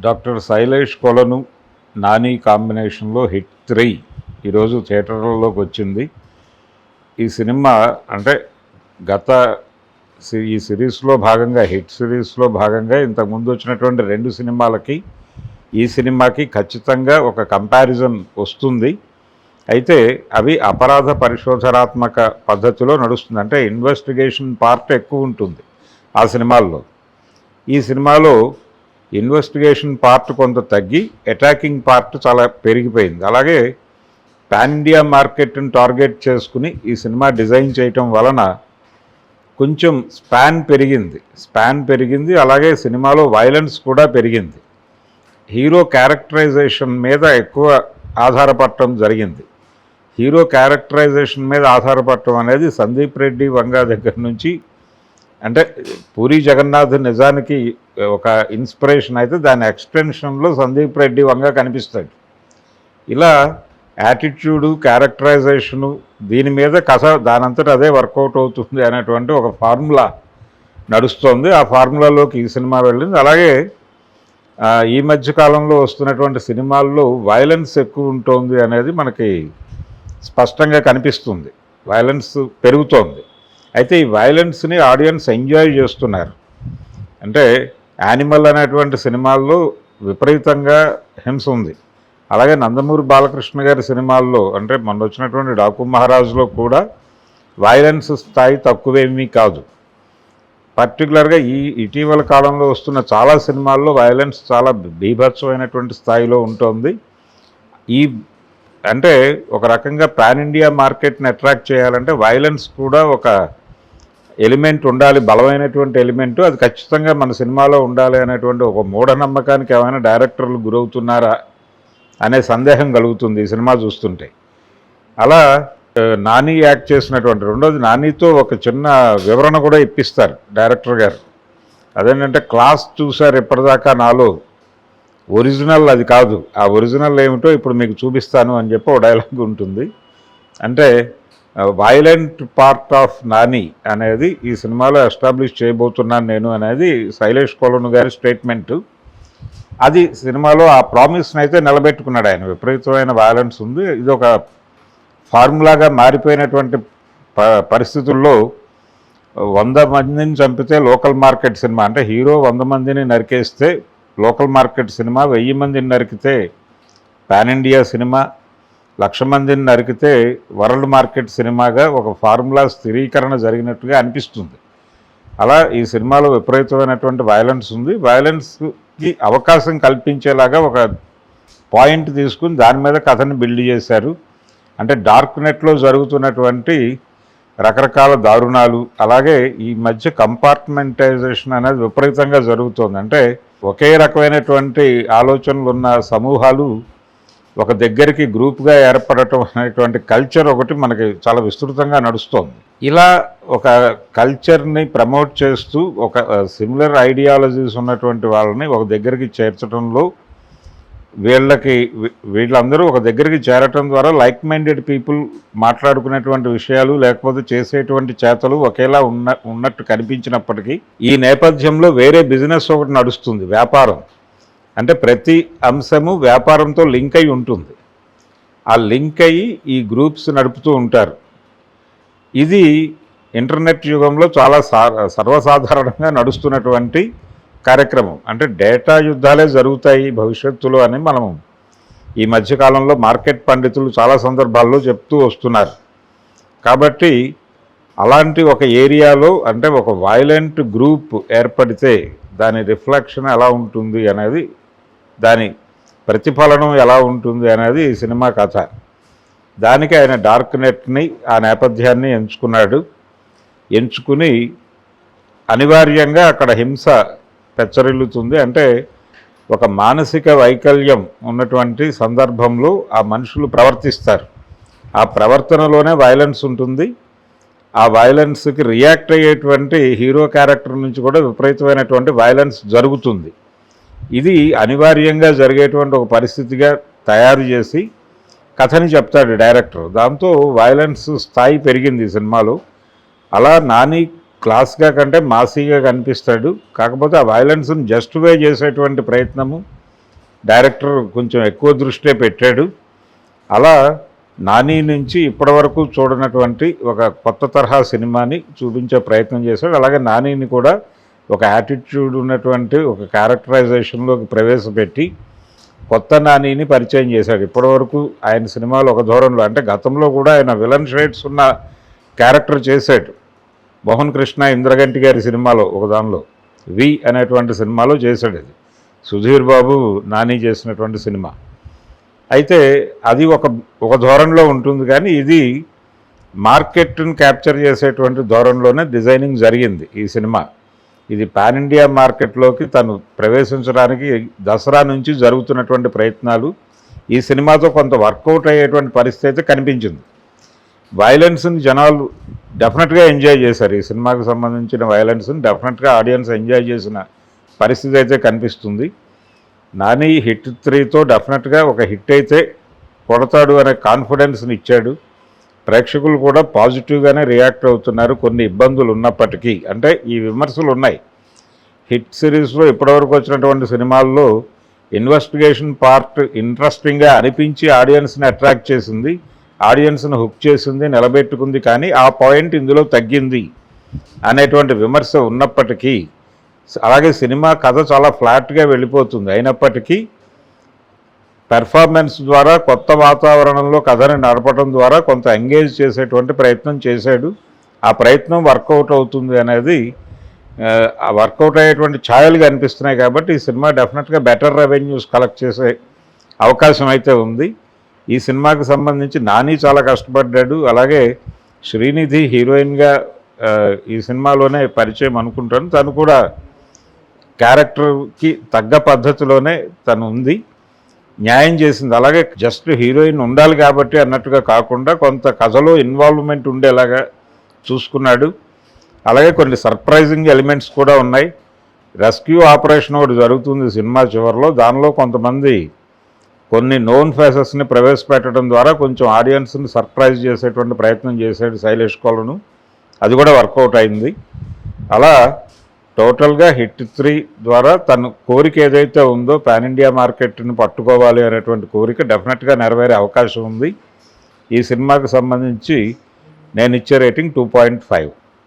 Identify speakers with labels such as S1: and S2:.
S1: Doctor Shailesh కొలను నాని కాంబినేషన్లో hit three. ఈరోజు థియేటర్లలోకి వచ్చింది. ఈ సినిమా అంటే గత సి- ఈ సిరీస్లో భాగంగా హిట్ సిరీస్లో భాగంగా ఇంతకుముందు వచ్చినటువంటి రెండు సినిమాలకి ఈ సినిమాకి ఖచ్చితంగా ఒక కంపారిజన్ వస్తుంది. అయితే అవి అపరాధ పరిశోధనాత్మక పద్ధతిలో నడుస్తుంది. అంటే ఇన్వెస్టిగేషన్ పార్ట్ ఎక్కువ ఉంటుంది ఆ సినిమాల్లో. ఈ సినిమాలో ఇన్వెస్టిగేషన్ పార్ట్ కొంత తగ్గి అటాకింగ్ పార్ట్ చాలా పెరిగిపోయింది. అలాగే పాన్ ఇండియా మార్కెట్ని టార్గెట్ చేసుకుని ఈ సినిమా డిజైన్ చేయటం వలన కొంచెం స్పాన్ పెరిగింది. స్పాన్ పెరిగింది అలాగే సినిమాలో వైలెన్స్ కూడా పెరిగింది. హీరో క్యారెక్టరైజేషన్ మీద ఎక్కువ ఆధారపడటం జరిగింది. హీరో క్యారెక్టరైజేషన్ మీద ఆధారపడటం అనేది సందీప్ రెడ్డి వంగ దగ్గర నుంచి అంటే పూరి జగన్నాథ్ నిజానికి ఒక ఇన్స్పిరేషన్ అయితే దాని ఎక్స్టెన్షన్లో సందీప్ రెడ్డి వంగ కనిపిస్తాడు. ఇలా యాటిట్యూడు క్యారెక్టరైజేషను దీని మీద కథ దానంతట అదే వర్కౌట్ అవుతుంది అనేటువంటి ఒక ఫార్ములా నడుస్తుంది. ఆ ఫార్ములాలోకి ఈ సినిమా వెళ్ళింది. అలాగే ఈ మధ్య కాలంలో వస్తున్నటువంటి సినిమాల్లో వైలెన్స్ ఎక్కువ ఉంటుంది అనేది మనకి స్పష్టంగా కనిపిస్తుంది. వైలెన్స్ పెరుగుతోంది. అయితే ఈ వైలెన్స్ని ఆడియన్స్ ఎంజాయ్ చేస్తున్నారు. అంటే యానిమల్ అనేటువంటి సినిమాల్లో విపరీతంగా హింస ఉంది. అలాగే నందమూరి బాలకృష్ణ గారి సినిమాల్లో అంటే మొన్న వచ్చినటువంటి డాకు మహారాజులో కూడా వైలెన్స్ స్థాయి తక్కువేమీ కాదు. పర్టికులర్గా ఈ ఇటీవల కాలంలో వస్తున్న చాలా సినిమాల్లో వైలెన్స్ చాలా బీభత్సమైనటువంటి స్థాయిలో ఉంటుంది. ఈ అంటే ఒక రకంగా పాన్ ఇండియా మార్కెట్ని అట్రాక్ట్ చేయాలంటే వైలెన్స్ కూడా ఒక ఎలిమెంట్ ఉండాలి బలమైనటువంటి ఎలిమెంట్ అది ఖచ్చితంగా మన సినిమాలో ఉండాలి అనేటువంటి ఒక మూఢనమ్మకానికి ఏమైనా డైరెక్టర్లు గురవుతున్నారా అనే సందేహం కలుగుతుంది ఈ సినిమా చూస్తుంటే. అలా నాని యాక్ట్ చేసినటువంటి రెండోది నానితో ఒక చిన్న వివరణ కూడా ఇప్పిస్తారు డైరెక్టర్ గారు. అదేంటంటే క్లాస్ చూశారు ఇప్పటిదాకా నాలో. ఒరిజినల్ అది కాదు. ఆ ఒరిజినల్ ఏమిటో ఇప్పుడు మీకు చూపిస్తాను అని చెప్పి ఒక డైలాగ్ ఉంటుంది. అంటే వైలెంట్ పార్ట్ ఆఫ్ నాని అనేది ఈ సినిమాలో ఎస్టాబ్లిష్ చేయబోతున్నాను నేను అనేది శైలేష్ కొలను గారి స్టేట్మెంట్ అది సినిమాలో ఆ ప్రామిస్ని అయితే నిలబెట్టుకున్నాడు ఆయన. విపరీతమైన వైలెన్స్ ఉంది. ఇది ఒక ఫార్ములాగా మారిపోయినటువంటి ప- పరిస్థితుల్లో వంద మందిని చంపితే లోకల్ మార్కెట్ సినిమా అంటే హీరో వంద మందిని నరికేస్తే లోకల్ మార్కెట్ సినిమా వెయ్యి మందిని నరికితే పాన్ ఇండియా సినిమా లక్ష మందిని నరికితే వరల్డ్ మార్కెట్ సినిమాగా ఒక ఫార్ములా స్థిరీకరణ జరిగినట్టుగా అనిపిస్తుంది. అలా ఈ సినిమాలో విపరీతమైనటువంటి వయలెన్స్ ఉంది. వయలెన్స్కి అవకాశం కల్పించేలాగా ఒక పాయింట్ తీసుకుని దాని మీద కథను బిల్డ్ చేశారు. అంటే డార్క్ నెట్లో జరుగుతున్నటువంటి రకరకాల దారుణాలు అలాగే ఈ మధ్య కంపార్ట్మెంటైజేషన్ అనేది విపరీతంగా జరుగుతోంది. అంటే ఒకే రకమైనటువంటి ఆలోచనలు ఉన్న సమూహాలు ఒక దగ్గరికి గ్రూప్గా ఏర్పడటం అనేటువంటి కల్చర్ ఒకటి మనకి చాలా విస్తృతంగా నడుస్తోంది. ఇలా ఒక కల్చర్ని ప్రమోట్ చేస్తూ ఒక సిమిలర్ ఐడియాలజీస్ ఉన్నటువంటి వాళ్ళని ఒక దగ్గరికి చేర్చడంలో వీళ్ళకి వీళ్ళందరూ ఒక దగ్గరికి చేరటం ద్వారా లైక్ మైండెడ్ పీపుల్ మాట్లాడుకునేటువంటి విషయాలు లేకపోతే చేసేటువంటి చేతలు ఒకేలా ఉన్న ఉన్నట్టు కనిపించినప్పటికీ ఈ నేపథ్యంలో వేరే బిజినెస్ ఒకటి నడుస్తుంది వ్యాపారం. అంటే ప్రతి అంశము వ్యాపారంతో లింక్ అయి ఉంటుంది. ఆ లింక్ అయ్యి ఈ గ్రూప్స్ నడుపుతూ ఉంటారు. ఇది ఇంటర్నెట్ యుగంలో చాలా సా సర్వసాధారణంగా నడుస్తున్నటువంటి కార్యక్రమం. అంటే డేటా యుద్ధాలే జరుగుతాయి భవిష్యత్తులో అని మనం ఈ మధ్యకాలంలో మార్కెట్ పండితులు చాలా సందర్భాల్లో చెప్తూ వస్తున్నారు. కాబట్టి అలాంటి ఒక ఏరియాలో అంటే ఒక వైలెంట్ గ్రూప్ ఏర్పడితే దాని రిఫ్లెక్షన్ ఎలా ఉంటుంది అనేది దాని ప్రతిఫలనం ఎలా ఉంటుంది అనేది ఈ సినిమా కథ. దానికి ఆయన డార్క్ నెట్ని ఆ నేపథ్యాన్ని ఎంచుకున్నాడు. ఎంచుకుని అనివార్యంగా అక్కడ హింస పెచ్చరిల్లుతుంది. అంటే ఒక మానసిక వైకల్యం ఉన్నటువంటి సందర్భంలో ఆ మనుషులు ప్రవర్తిస్తారు. ఆ ప్రవర్తనలోనే వైలెన్స్ ఉంటుంది. ఆ వైలెన్స్కి రియాక్ట్ అయ్యేటువంటి హీరో క్యారెక్టర్ నుంచి కూడా విపరీతమైనటువంటి వైలెన్స్ జరుగుతుంది. ఇది అనివార్యంగా జరిగేటువంటి ఒక పరిస్థితిగా తయారు చేసి కథని చెప్తాడు డైరెక్టర్. దాంతో వైలెన్స్ స్థాయి పెరిగింది ఈ సినిమాలో. అలా నాని క్లాస్గా కంటే మాసీగా కనిపిస్తాడు. కాకపోతే ఆ వైలెన్స్ని జస్టిఫై చేసేటువంటి ప్రయత్నము డైరెక్టర్ కొంచెం ఎక్కువ దృష్టే పెట్టాడు. అలా నాని నుంచి ఇప్పటివరకు చూడనటువంటి ఒక కొత్త తరహా సినిమాని చూపించే ప్రయత్నం చేశాడు. అలాగే నానిని కూడా ఒక యాటిట్యూడ్ ఉన్నటువంటి ఒక క్యారెక్టరైజేషన్లోకి ప్రవేశపెట్టి కొత్త నానిని పరిచయం చేశాడు. ఇప్పటివరకు ఆయన సినిమాలు ఒక ధోరణిలో అంటే గతంలో కూడా ఆయన విలన్ షేడ్స్ ఉన్న క్యారెక్టర్ చేశాడు. మోహన్ కృష్ణ ఇంద్రగంటి గారి సినిమాలో ఒక దానిలో వి అనేటువంటి సినిమాలో చేశాడు అది. సుధీర్ బాబు నాని చేసినటువంటి సినిమా. అయితే అది ఒక ఒక ధోరణిలో ఉంటుంది కానీ ఇది మార్కెట్ను క్యాప్చర్ చేసేటువంటి ధోరణిలోనే డిజైనింగ్ జరిగింది ఈ సినిమా. ఇది పాన్ ఇండియా మార్కెట్లోకి తను ప్రవేశించడానికి దసరా నుంచి జరుగుతున్నటువంటి ప్రయత్నాలు. ఈ సినిమాతో కొంత వర్కౌట్ అయ్యేటువంటి పరిస్థితి అయితే కనిపించింది. వైలెన్స్ని జనాలు డెఫినెట్గా ఎంజాయ్ చేశారు. ఈ సినిమాకు సంబంధించిన వైలెన్స్ని డెఫినెట్గా ఆడియన్స్ ఎంజాయ్ చేసిన పరిస్థితి అయితే కనిపిస్తుంది. నాని హిట్ త్రీతో డెఫినెట్గా ఒక హిట్ అయితే కొడతాడు అనే కాన్ఫిడెన్స్ని ఇచ్చాడు. ప్రేక్షకులు కూడా పాజిటివ్గానే రియాక్ట్ అవుతున్నారు. కొన్ని ఇబ్బందులు ఉన్నప్పటికీ. అంటే ఈ విమర్శలు ఉన్నాయి. హిట్ సిరీస్లో ఇప్పటివరకు వచ్చినటువంటి సినిమాల్లో ఇన్వెస్టిగేషన్ పార్ట్ ఇంట్రెస్టింగ్గా అనిపించి ఆడియన్స్ని అట్రాక్ట్ చేసింది. ఆడియన్స్ని హుక్ చేసింది నిలబెట్టుకుంది. కానీ ఆ పాయింట్ ఇందులో తగ్గింది అనేటువంటి విమర్శ ఉన్నప్పటికీ అలాగే సినిమా కథ చాలా ఫ్లాట్గా వెళ్ళిపోతుంది. అయినప్పటికీ పెర్ఫార్మెన్స్ ద్వారా కొత్త వాతావరణంలో కథని నడపడం ద్వారా కొంత ఎంగేజ్ చేసేటువంటి ప్రయత్నం చేశాడు. ఆ ప్రయత్నం వర్కౌట్ అవుతుంది అనేది ఆ, వర్కౌట్ అయ్యేటువంటి ఛాయలు కనిపిస్తున్నాయి కాబట్టి ఈ సినిమా డెఫినెట్గా బెటర్ రెవెన్యూస్ కలెక్ట్ చేసే అవకాశం అయితే ఉంది. ఈ సినిమాకి సంబంధించి నాని చాలా కష్టపడ్డాడు. అలాగే శ్రీనిధి హీరోయిన్గా ఈ సినిమాలోనే పరిచయం అనుకుంటాను. తను కూడా క్యారెక్టర్కి తగ్గ పద్ధతిలోనే తను ఉంది. న్యాయం చేసింది. అలాగే జస్ట్ హీరోయిన్ ఉండాలి కాబట్టి అన్నట్టుగా కాకుండా కొంత కథలో ఇన్వాల్వ్మెంట్ ఉండేలాగా చూసుకున్నాడు. అలాగే కొన్ని సర్ప్రైజింగ్ ఎలిమెంట్స్ కూడా ఉన్నాయి. రెస్క్యూ ఆపరేషన్ ఒకటి జరుగుతుంది సినిమా చివరిలో. దానిలో కొంతమంది కొన్ని నోన్ ఫేసెస్ని ప్రవేశపెట్టడం ద్వారా కొంచెం ఆడియన్స్ని సర్ప్రైజ్ చేసేటువంటి ప్రయత్నం చేశాడు శైలేష్ కోలను. అది కూడా వర్కౌట్ అయింది. అలా టోటల్గా హిట్ త్రీ ద్వారా తన కోరిక ఏదైతే ఉందో పాన్ ఇండియా మార్కెట్ను పట్టుకోవాలి అనేటువంటి కోరిక డెఫినెట్గా నెరవేరే అవకాశం ఉంది. ఈ సినిమాకి సంబంధించి నేను ఇచ్చే రేటింగ్ టూ పాయింట్ ఫైవ్.